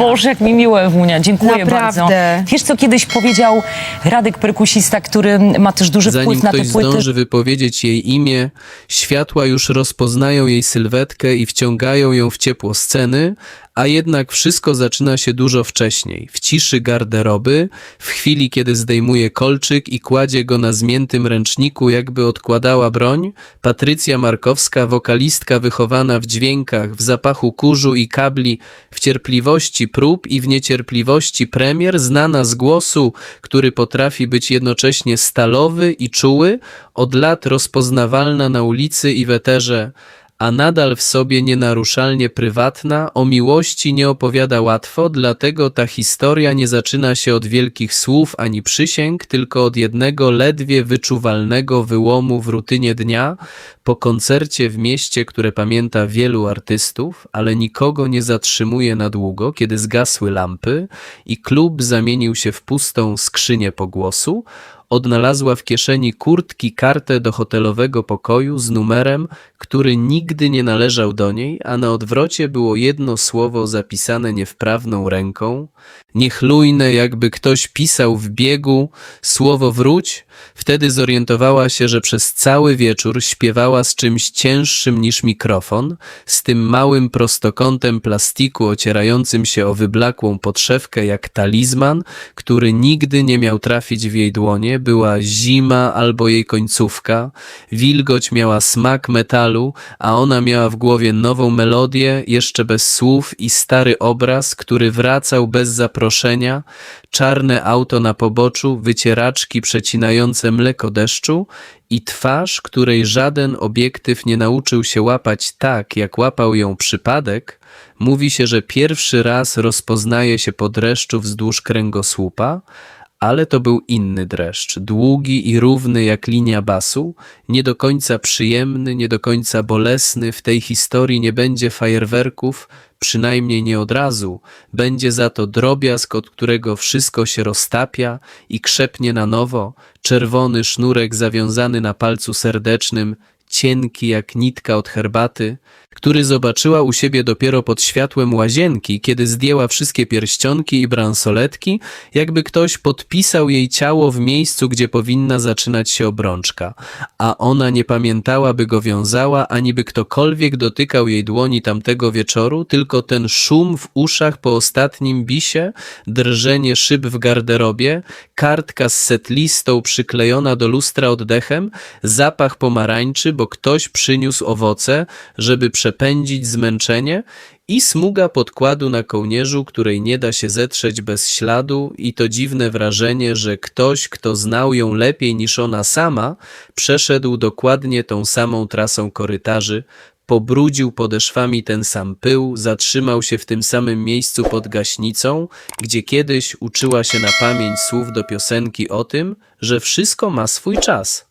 Boże, jak mi miło, Ewunia, dziękuję Naprawdę. bardzo. Wiesz, co kiedyś powiedział Radek perkusista, który ma też duży Zanim wpływ na ktoś te płyty. zdąży wypowiedzieć jej imię, światła już rozpoznają jej sylwetkę i wciągają ją w ciepło sceny, a jednak wszystko zaczyna się dużo wcześniej, w ciszy garderoby, w chwili kiedy zdejmuje kolczyk i kładzie go na zmiętym ręczniku, jakby odkładała broń, Patrycja Markowska, wokalistka wychowana w dźwiękach, w zapachu kurzu i kabli, w cierpliwości prób i w niecierpliwości premier, znana z głosu, który potrafi być jednocześnie stalowy i czuły, od lat rozpoznawalna na ulicy i w eterze, a nadal w sobie nienaruszalnie prywatna, o miłości nie opowiada łatwo, dlatego ta historia nie zaczyna się od wielkich słów ani przysięg, tylko od jednego ledwie wyczuwalnego wyłomu w rutynie dnia, po koncercie w mieście, które pamięta wielu artystów, ale nikogo nie zatrzymuje na długo, kiedy zgasły lampy i klub zamienił się w pustą skrzynię pogłosu, odnalazła w kieszeni kurtki kartę do hotelowego pokoju z numerem, który nigdy nie należał do niej, a na odwrocie było jedno słowo zapisane niewprawną ręką, niechlujne jakby ktoś pisał w biegu słowo wróć, wtedy zorientowała się, że przez cały wieczór śpiewała z czymś cięższym niż mikrofon, z tym małym prostokątem plastiku ocierającym się o wyblakłą podszewkę jak talizman, który nigdy nie miał trafić w jej dłonie, była zima albo jej końcówka, wilgoć miała smak metalu, a ona miała w głowie nową melodię, jeszcze bez słów i stary obraz, który wracał bez zaproszenia, czarne auto na poboczu, wycieraczki przecinające mleko deszczu i twarz, której żaden obiektyw nie nauczył się łapać tak, jak łapał ją przypadek, mówi się, że pierwszy raz rozpoznaje się po dreszczu wzdłuż kręgosłupa, ale to był inny dreszcz, długi i równy jak linia basu, nie do końca przyjemny, nie do końca bolesny. W tej historii nie będzie fajerwerków, przynajmniej nie od razu. Będzie za to drobiazg, od którego wszystko się roztapia i krzepnie na nowo, czerwony sznurek zawiązany na palcu serdecznym, cienki jak nitka od herbaty, który zobaczyła u siebie dopiero pod światłem łazienki, kiedy zdjęła wszystkie pierścionki i bransoletki, jakby ktoś podpisał jej ciało w miejscu, gdzie powinna zaczynać się obrączka, a ona nie pamiętała, by go wiązała, ani by ktokolwiek dotykał jej dłoni tamtego wieczoru, tylko ten szum w uszach po ostatnim bisie, drżenie szyb w garderobie, kartka z setlistą przyklejona do lustra oddechem, zapach pomarańczy, bo ktoś przyniósł owoce, żeby przepędzić zmęczenie i smuga podkładu na kołnierzu, której nie da się zetrzeć bez śladu i to dziwne wrażenie, że ktoś, kto znał ją lepiej niż ona sama, przeszedł dokładnie tą samą trasą korytarzy, pobrudził podeszwami ten sam pył, zatrzymał się w tym samym miejscu pod gaśnicą, gdzie kiedyś uczyła się na pamięć słów do piosenki o tym, że wszystko ma swój czas.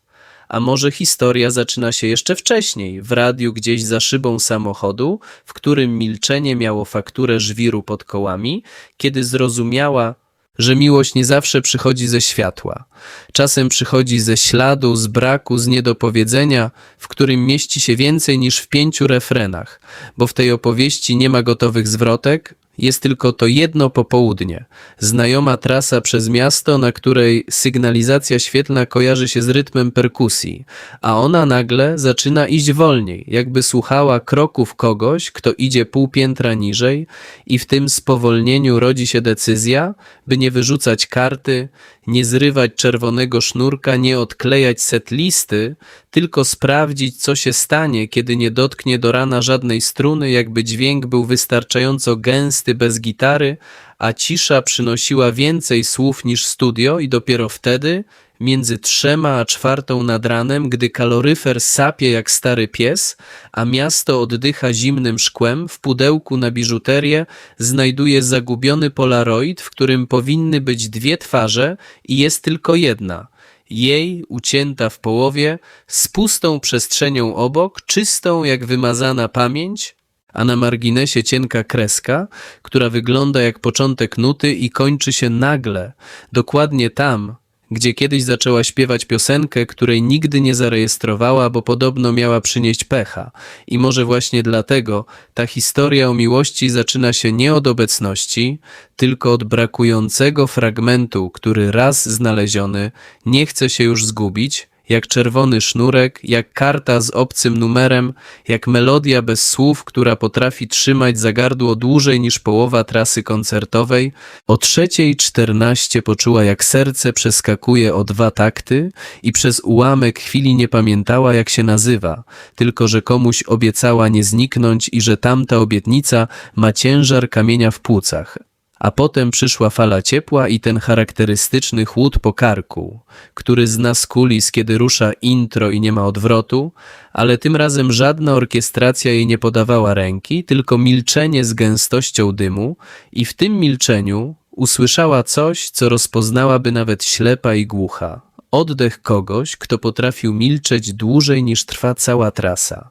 A może historia zaczyna się jeszcze wcześniej, w radiu gdzieś za szybą samochodu, w którym milczenie miało fakturę żwiru pod kołami, kiedy zrozumiała, że miłość nie zawsze przychodzi ze światła. Czasem przychodzi ze śladu, z braku, z niedopowiedzenia, w którym mieści się więcej niż w pięciu refrenach, bo w tej opowieści nie ma gotowych zwrotek, jest tylko to jedno popołudnie. Znajoma trasa przez miasto, na której sygnalizacja świetlna kojarzy się z rytmem perkusji, a ona nagle zaczyna iść wolniej, jakby słuchała kroków kogoś, kto idzie pół piętra niżej i w tym spowolnieniu rodzi się decyzja, by nie wyrzucać karty, nie zrywać czerwonego sznurka, nie odklejać setlisty, tylko sprawdzić, co się stanie, kiedy nie dotknie do rana żadnej struny, jakby dźwięk był wystarczająco gęsty bez gitary, a cisza przynosiła więcej słów niż studio i dopiero wtedy, między trzema a czwartą nad ranem, gdy kaloryfer sapie jak stary pies, a miasto oddycha zimnym szkłem, w pudełku na biżuterię znajduje zagubiony polaroid, w którym powinny być dwie twarze i jest tylko jedna – jej, ucięta w połowie, z pustą przestrzenią obok, czystą jak wymazana pamięć, a na marginesie cienka kreska, która wygląda jak początek nuty i kończy się nagle, dokładnie tam, gdzie kiedyś zaczęła śpiewać piosenkę, której nigdy nie zarejestrowała, bo podobno miała przynieść pecha. I może właśnie dlatego ta historia o miłości zaczyna się nie od obecności, tylko od brakującego fragmentu, który raz znaleziony nie chce się już zgubić, jak czerwony sznurek, jak karta z obcym numerem, jak melodia bez słów, która potrafi trzymać za gardło dłużej niż połowa trasy koncertowej. O trzeciej czternaście poczuła, jak serce przeskakuje o dwa takty i przez ułamek chwili nie pamiętała, jak się nazywa, tylko że komuś obiecała nie zniknąć i że tamta obietnica ma ciężar kamienia w płucach. A potem przyszła fala ciepła i ten charakterystyczny chłód po karku, który zna z kulis, kiedy rusza intro i nie ma odwrotu, ale tym razem żadna orkiestracja jej nie podawała ręki, tylko milczenie z gęstością dymu i w tym milczeniu usłyszała coś, co rozpoznałaby nawet ślepa i głucha. Oddech kogoś, kto potrafił milczeć dłużej niż trwa cała trasa.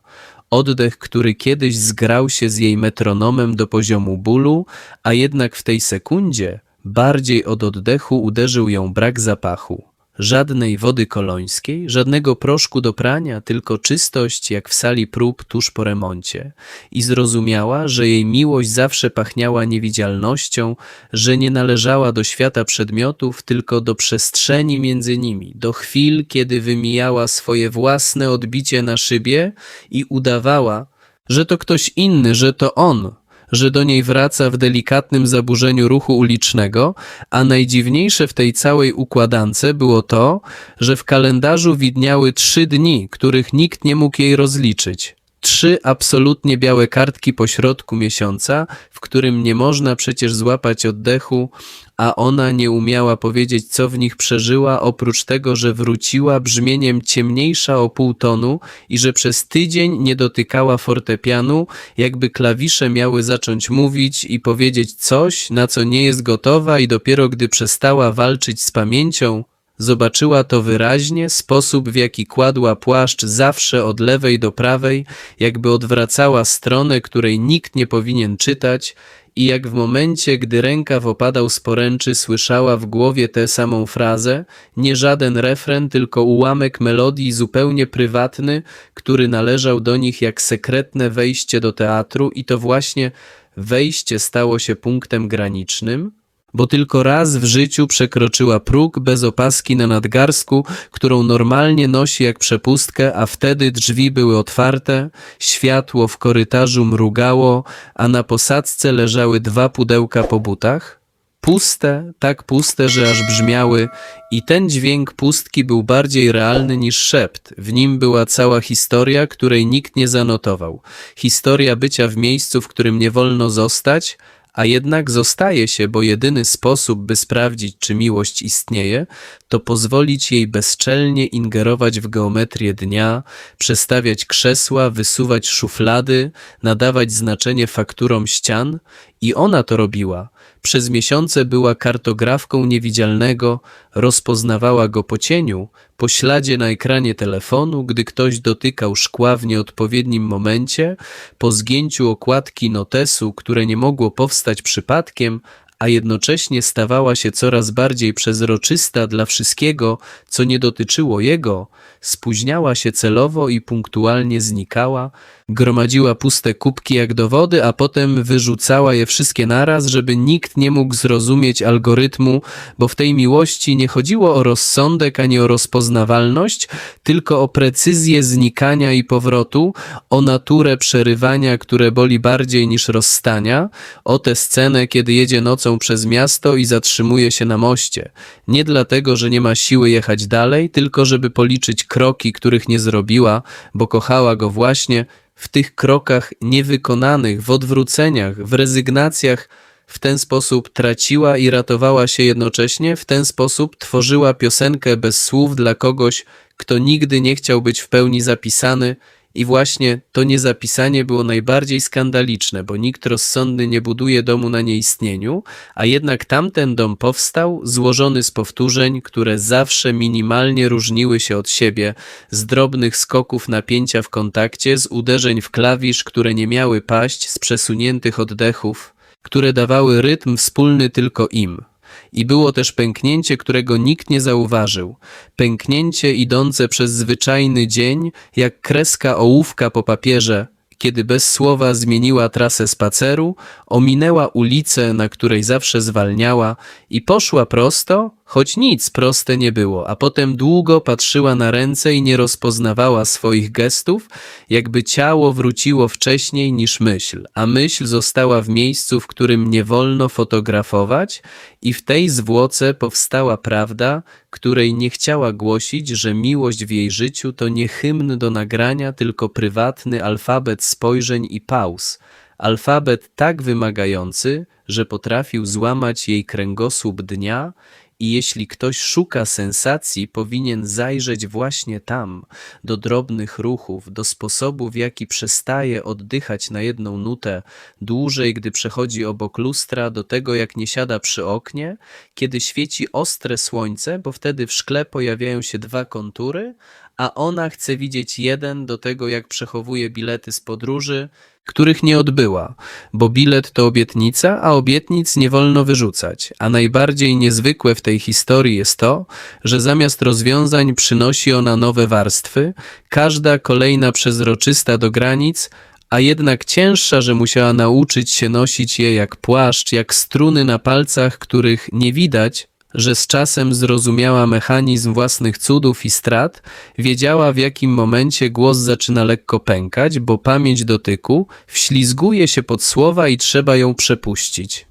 Oddech, który kiedyś zgrał się z jej metronomem do poziomu bólu, a jednak w tej sekundzie bardziej od oddechu uderzył ją brak zapachu. Żadnej wody kolońskiej, żadnego proszku do prania, tylko czystość jak w sali prób tuż po remoncie. I zrozumiała, że jej miłość zawsze pachniała niewidzialnością, że nie należała do świata przedmiotów, tylko do przestrzeni między nimi, do chwil, kiedy wymijała swoje własne odbicie na szybie i udawała, że to ktoś inny, że to on, że do niej wraca w delikatnym zaburzeniu ruchu ulicznego, a najdziwniejsze w tej całej układance było to, że w kalendarzu widniały trzy dni, których nikt nie mógł jej rozliczyć. Trzy absolutnie białe kartki po środku miesiąca, w którym nie można przecież złapać oddechu, a ona nie umiała powiedzieć, co w nich przeżyła, oprócz tego, że wróciła brzmieniem ciemniejsza o pół tonu i że przez tydzień nie dotykała fortepianu, jakby klawisze miały zacząć mówić i powiedzieć coś, na co nie jest gotowa i dopiero gdy przestała walczyć z pamięcią, Zobaczyła to wyraźnie, sposób w jaki kładła płaszcz zawsze od lewej do prawej, jakby odwracała stronę, której nikt nie powinien czytać, i jak w momencie, gdy rękaw opadał z poręczy, słyszała w głowie tę samą frazę, nie żaden refren, tylko ułamek melodii zupełnie prywatny, który należał do nich jak sekretne wejście do teatru, i to właśnie wejście stało się punktem granicznym, bo tylko raz w życiu przekroczyła próg bez opaski na nadgarstku, którą normalnie nosi jak przepustkę, a wtedy drzwi były otwarte, światło w korytarzu mrugało, a na posadzce leżały dwa pudełka po butach. Puste, tak puste, że aż brzmiały, i ten dźwięk pustki był bardziej realny niż szept. W nim była cała historia, której nikt nie zanotował. Historia bycia w miejscu, w którym nie wolno zostać, a jednak zostaje się, bo jedyny sposób, by sprawdzić, czy miłość istnieje, to pozwolić jej bezczelnie ingerować w geometrię dnia, przestawiać krzesła, wysuwać szuflady, nadawać znaczenie fakturom ścian i ona to robiła. Przez miesiące była kartografką niewidzialnego, rozpoznawała go po cieniu, po śladzie na ekranie telefonu, gdy ktoś dotykał szkła w nieodpowiednim momencie, po zgięciu okładki notesu, które nie mogło powstać przypadkiem, a jednocześnie stawała się coraz bardziej przezroczysta dla wszystkiego, co nie dotyczyło jego, spóźniała się celowo i punktualnie znikała, gromadziła puste kubki jak do wody, a potem wyrzucała je wszystkie naraz, żeby nikt nie mógł zrozumieć algorytmu, bo w tej miłości nie chodziło o rozsądek ani o rozpoznawalność, tylko o precyzję znikania i powrotu, o naturę przerywania, które boli bardziej niż rozstania, o tę scenę, kiedy jedzie nocą przez miasto i zatrzymuje się na moście. Nie dlatego, że nie ma siły jechać dalej, tylko żeby policzyć kroki, których nie zrobiła, bo kochała go właśnie w tych krokach niewykonanych, w odwróceniach, w rezygnacjach, w ten sposób traciła i ratowała się jednocześnie, w ten sposób tworzyła piosenkę bez słów dla kogoś, kto nigdy nie chciał być w pełni zapisany. I właśnie to niezapisanie było najbardziej skandaliczne, bo nikt rozsądny nie buduje domu na nieistnieniu, a jednak tamten dom powstał, złożony z powtórzeń, które zawsze minimalnie różniły się od siebie, z drobnych skoków napięcia w kontakcie, z uderzeń w klawisz, które nie miały paść, z przesuniętych oddechów, które dawały rytm wspólny tylko im. I było też pęknięcie, którego nikt nie zauważył. Pęknięcie idące przez zwyczajny dzień, jak kreska ołówka po papierze, kiedy bez słowa zmieniła trasę spaceru, ominęła ulicę, na której zawsze zwalniała i poszła prosto, choć nic proste nie było, a potem długo patrzyła na ręce i nie rozpoznawała swoich gestów, jakby ciało wróciło wcześniej niż myśl, a myśl została w miejscu, w którym nie wolno fotografować i w tej zwłoce powstała prawda, której nie chciała głosić, że miłość w jej życiu to nie hymn do nagrania, tylko prywatny alfabet spojrzeń i pauz. Alfabet tak wymagający, że potrafił złamać jej kręgosłup dnia i jeśli ktoś szuka sensacji, powinien zajrzeć właśnie tam, do drobnych ruchów, do sposobu, w jaki przestaje oddychać na jedną nutę, dłużej, gdy przechodzi obok lustra, do tego, jak nie siada przy oknie, kiedy świeci ostre słońce, bo wtedy w szkle pojawiają się dwa kontury, a ona chce widzieć jeden, do tego, jak przechowuje bilety z podróży, których nie odbyła, bo bilet to obietnica, a obietnic nie wolno wyrzucać. A najbardziej niezwykłe w tej historii jest to, że zamiast rozwiązań przynosi ona nowe warstwy, każda kolejna przezroczysta do granic, a jednak cięższa, że musiała nauczyć się nosić je jak płaszcz, jak struny na palcach, których nie widać, że z czasem zrozumiała mechanizm własnych cudów i strat, wiedziała w jakim momencie głos zaczyna lekko pękać, bo pamięć dotyku wślizguje się pod słowa i trzeba ją przepuścić.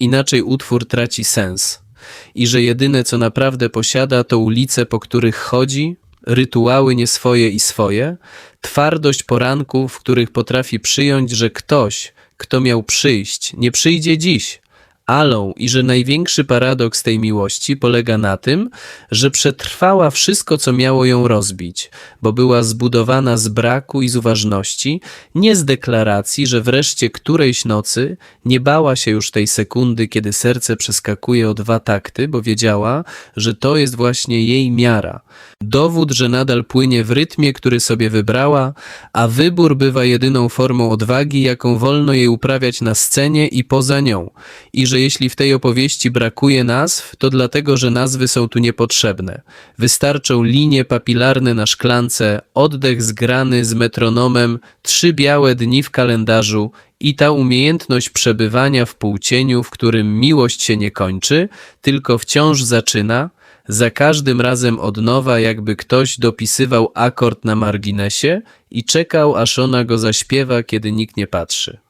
Inaczej utwór traci sens. I że jedyne co naprawdę posiada to ulice, po których chodzi, rytuały nie swoje i swoje, twardość poranków, w których potrafi przyjąć, że ktoś, kto miał przyjść, nie przyjdzie dziś, Alą i że największy paradoks tej miłości polega na tym, że przetrwała wszystko, co miało ją rozbić, bo była zbudowana z braku i z uważności, nie z deklaracji, że wreszcie którejś nocy nie bała się już tej sekundy, kiedy serce przeskakuje o dwa takty, bo wiedziała, że to jest właśnie jej miara. Dowód, że nadal płynie w rytmie, który sobie wybrała, a wybór bywa jedyną formą odwagi, jaką wolno jej uprawiać na scenie i poza nią. I że jeśli w tej opowieści brakuje nazw, to dlatego, że nazwy są tu niepotrzebne. Wystarczą linie papilarne na szklance, oddech zgrany z metronomem, trzy białe dni w kalendarzu i ta umiejętność przebywania w półcieniu, w którym miłość się nie kończy, tylko wciąż zaczyna, za każdym razem od nowa, jakby ktoś dopisywał akord na marginesie i czekał, aż ona go zaśpiewa, kiedy nikt nie patrzy.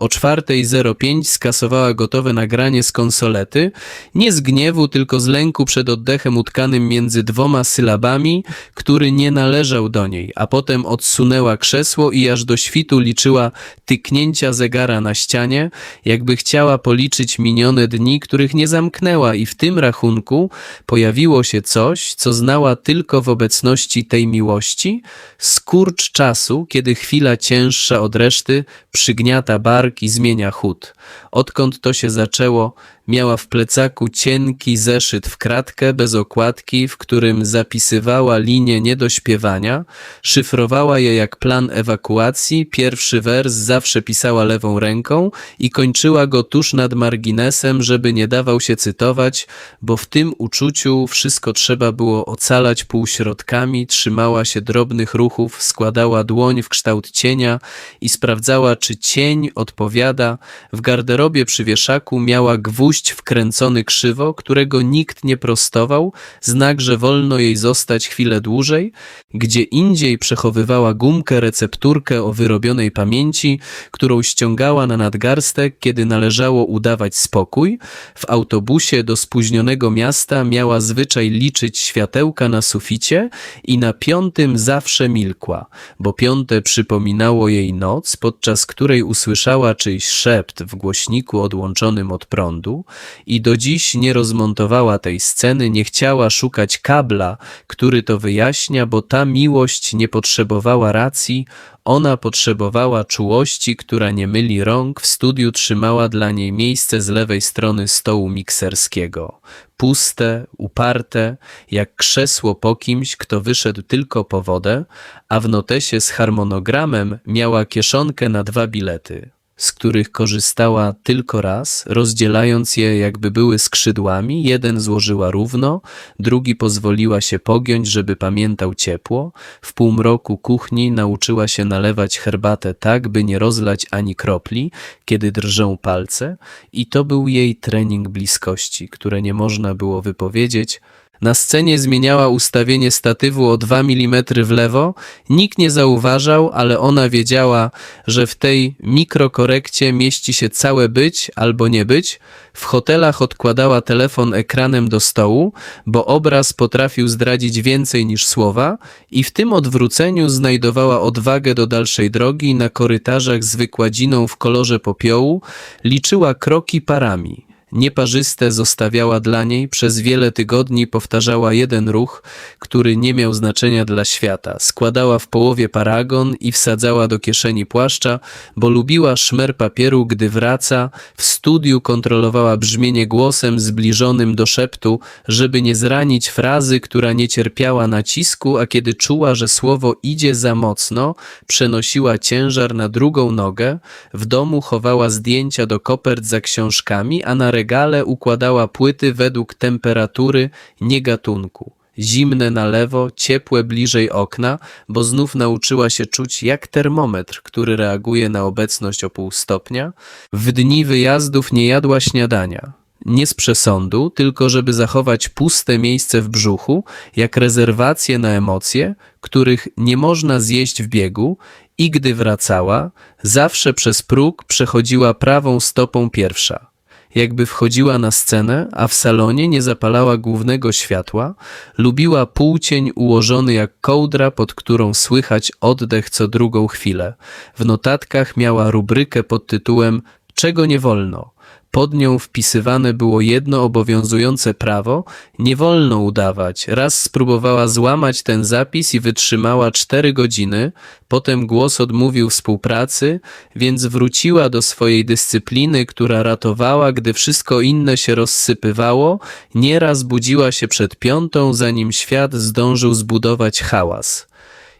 O 4.05 skasowała gotowe nagranie z konsolety, nie z gniewu, tylko z lęku przed oddechem utkanym między dwoma sylabami, który nie należał do niej, a potem odsunęła krzesło i aż do świtu liczyła tyknięcia zegara na ścianie, jakby chciała policzyć minione dni, których nie zamknęła i w tym rachunku pojawiło się coś, co znała tylko w obecności tej miłości, skurcz czasu, kiedy chwila cięższa od reszty przygniata bark i zmienia chód. Odkąd to się zaczęło, miała w plecaku cienki zeszyt w kratkę bez okładki, w którym zapisywała linie niedośpiewania, szyfrowała je jak plan ewakuacji, pierwszy wers zawsze pisała lewą ręką i kończyła go tuż nad marginesem, żeby nie dawał się cytować, bo w tym uczuciu wszystko trzeba było ocalać półśrodkami, trzymała się drobnych ruchów, składała dłoń w kształt cienia i sprawdzała, czy cień odpowiada. W garderobie przy wieszaku miała gwóźdź wkręcony krzywo, którego nikt nie prostował, znak, że wolno jej zostać chwilę dłużej, gdzie indziej przechowywała gumkę, recepturkę o wyrobionej pamięci, którą ściągała na nadgarstek, kiedy należało udawać spokój. W autobusie do spóźnionego miasta miała zwyczaj liczyć światełka na suficie i na piątym zawsze milkła, bo piąte przypominało jej noc, podczas której usłyszała czyjś szept w głośniku odłączonym od prądu i do dziś nie rozmontowała tej sceny, nie chciała szukać kabla, który to wyjaśnia, bo ta miłość nie potrzebowała racji, ona potrzebowała czułości, która nie myli rąk, w studiu trzymała dla niej miejsce z lewej strony stołu mikserskiego. Puste, uparte, jak krzesło po kimś, kto wyszedł tylko po wodę, a w notesie z harmonogramem miała kieszonkę na dwa bilety. Z których korzystała tylko raz, rozdzielając je jakby były skrzydłami. Jeden złożyła równo, drugi pozwoliła się pogiąć, żeby pamiętał ciepło. W półmroku kuchni nauczyła się nalewać herbatę tak, by nie rozlać ani kropli, kiedy drżą palce, i to był jej trening bliskości, które nie można było wypowiedzieć, na scenie zmieniała ustawienie statywu o 2 mm w lewo. Nikt nie zauważał, ale ona wiedziała, że w tej mikrokorekcie mieści się całe być albo nie być. W hotelach odkładała telefon ekranem do stołu, bo obraz potrafił zdradzić więcej niż słowa, i w tym odwróceniu znajdowała odwagę do dalszej drogi na korytarzach z wykładziną w kolorze popiołu, liczyła kroki parami. Nieparzyste zostawiała dla niej, przez wiele tygodni powtarzała jeden ruch, który nie miał znaczenia dla świata. Składała w połowie paragon i wsadzała do kieszeni płaszcza, bo lubiła szmer papieru, gdy wraca. W studiu kontrolowała brzmienie głosem zbliżonym do szeptu, żeby nie zranić frazy, która nie cierpiała nacisku, a kiedy czuła, że słowo idzie za mocno, przenosiła ciężar na drugą nogę. W domu chowała zdjęcia do kopert za książkami, a na regale układała płyty według temperatury, nie gatunku. Zimne na lewo, ciepłe bliżej okna, bo znów nauczyła się czuć jak termometr, który reaguje na obecność o pół stopnia. W dni wyjazdów nie jadła śniadania. Nie z przesądu, tylko żeby zachować puste miejsce w brzuchu, jak rezerwacje na emocje, których nie można zjeść w biegu, i gdy wracała, zawsze przez próg przechodziła prawą stopą pierwsza jakby wchodziła na scenę, a w salonie nie zapalała głównego światła, lubiła półcień ułożony jak kołdra, pod którą słychać oddech co drugą chwilę. W notatkach miała rubrykę pod tytułem Czego nie wolno? Pod nią wpisywane było jedno obowiązujące prawo, nie wolno udawać. Raz spróbowała złamać ten zapis i wytrzymała cztery godziny, potem głos odmówił współpracy, więc wróciła do swojej dyscypliny, która ratowała, gdy wszystko inne się rozsypywało, nieraz budziła się przed piątą, zanim świat zdążył zbudować hałas.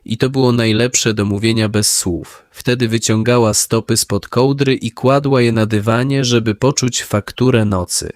I to było najlepsze do mówienia bez słów. Wtedy wyciągała stopy spod kołdry i kładła je na dywanie, żeby poczuć fakturę nocy.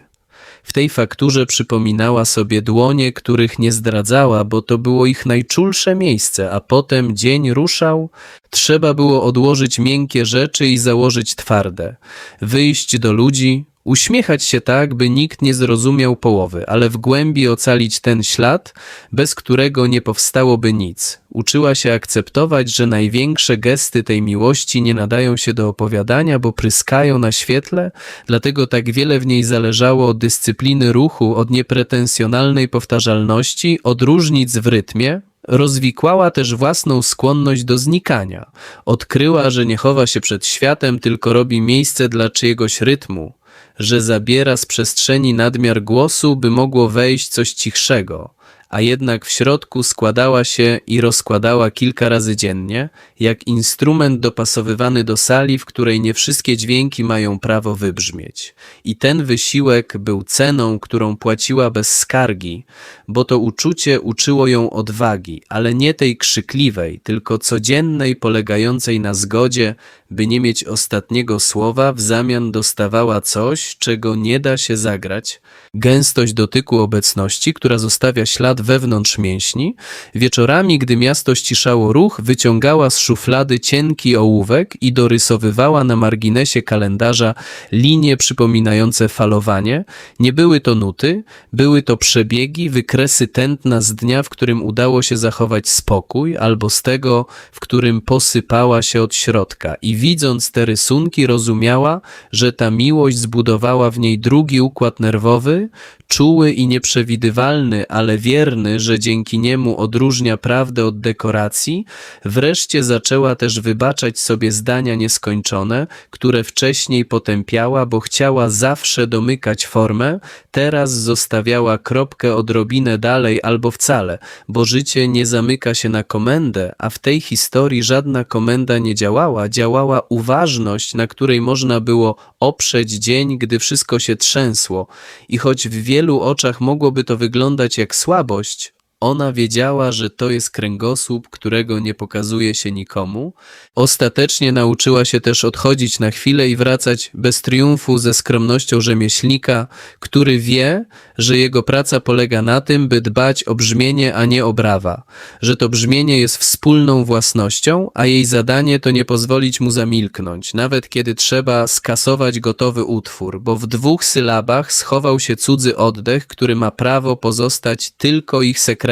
W tej fakturze przypominała sobie dłonie, których nie zdradzała, bo to było ich najczulsze miejsce, a potem dzień ruszał. Trzeba było odłożyć miękkie rzeczy i założyć twarde. Wyjść do ludzi, uśmiechać się tak, by nikt nie zrozumiał połowy, ale w głębi ocalić ten ślad, bez którego nie powstałoby nic. Uczyła się akceptować, że największe gesty tej miłości nie nadają się do opowiadania, bo pryskają na świetle, dlatego tak wiele w niej zależało od dyscypliny ruchu, od niepretensjonalnej powtarzalności, od różnic w rytmie, Rozwikłała też własną skłonność do znikania. Odkryła, że nie chowa się przed światem, tylko robi miejsce dla czyjegoś rytmu, że zabiera z przestrzeni nadmiar głosu, by mogło wejść coś cichszego, a jednak w środku składała się i rozkładała kilka razy dziennie, jak instrument dopasowywany do sali, w której nie wszystkie dźwięki mają prawo wybrzmieć. I ten wysiłek był ceną, którą płaciła bez skargi, bo to uczucie uczyło ją odwagi, ale nie tej krzykliwej, tylko codziennej, polegającej na zgodzie, by nie mieć ostatniego słowa, w zamian dostawała coś, czego nie da się zagrać, gęstość dotyku obecności, która zostawia ślad wewnątrz mięśni. Wieczorami, gdy miasto ściszało ruch, wyciągała z szuflady cienki ołówek i dorysowywała na marginesie kalendarza linie przypominające falowanie. Nie były to nuty, były to przebiegi, wykresy tętna z dnia, w którym udało się zachować spokój, albo z tego, w którym posypała się od środka. I widząc te rysunki, rozumiała, że ta miłość zbudowała w niej drugi układ nerwowy, czuły i nieprzewidywalny, ale wierny, że dzięki niemu odróżnia prawdę od dekoracji, wreszcie zaczęła też wybaczać sobie zdania nieskończone, które wcześniej potępiała, bo chciała zawsze domykać formę, teraz zostawiała kropkę odrobinę dalej albo wcale, bo życie nie zamyka się na komendę, a w tej historii żadna komenda nie działała, działała uważność, na której można było oprzeć dzień, gdy wszystko się trzęsło. I choć w wielu oczach mogłoby to wyglądać jak słabość, Ona wiedziała, że to jest kręgosłup, którego nie pokazuje się nikomu. Ostatecznie nauczyła się też odchodzić na chwilę i wracać bez triumfu ze skromnością rzemieślnika, który wie, że jego praca polega na tym, by dbać o brzmienie, a nie o brawa, że to brzmienie jest wspólną własnością, a jej zadanie to nie pozwolić mu zamilknąć, nawet kiedy trzeba skasować gotowy utwór, bo w dwóch sylabach schował się cudzy oddech, który ma prawo pozostać tylko ich sekretem,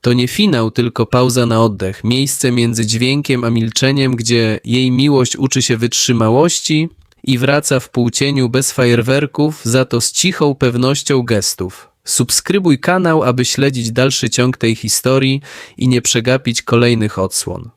to nie finał, tylko pauza na oddech, miejsce między dźwiękiem a milczeniem, gdzie jej miłość uczy się wytrzymałości i wraca w półcieniu bez fajerwerków, za to z cichą pewnością gestów. Subskrybuj kanał, aby śledzić dalszy ciąg tej historii i nie przegapić kolejnych odsłon.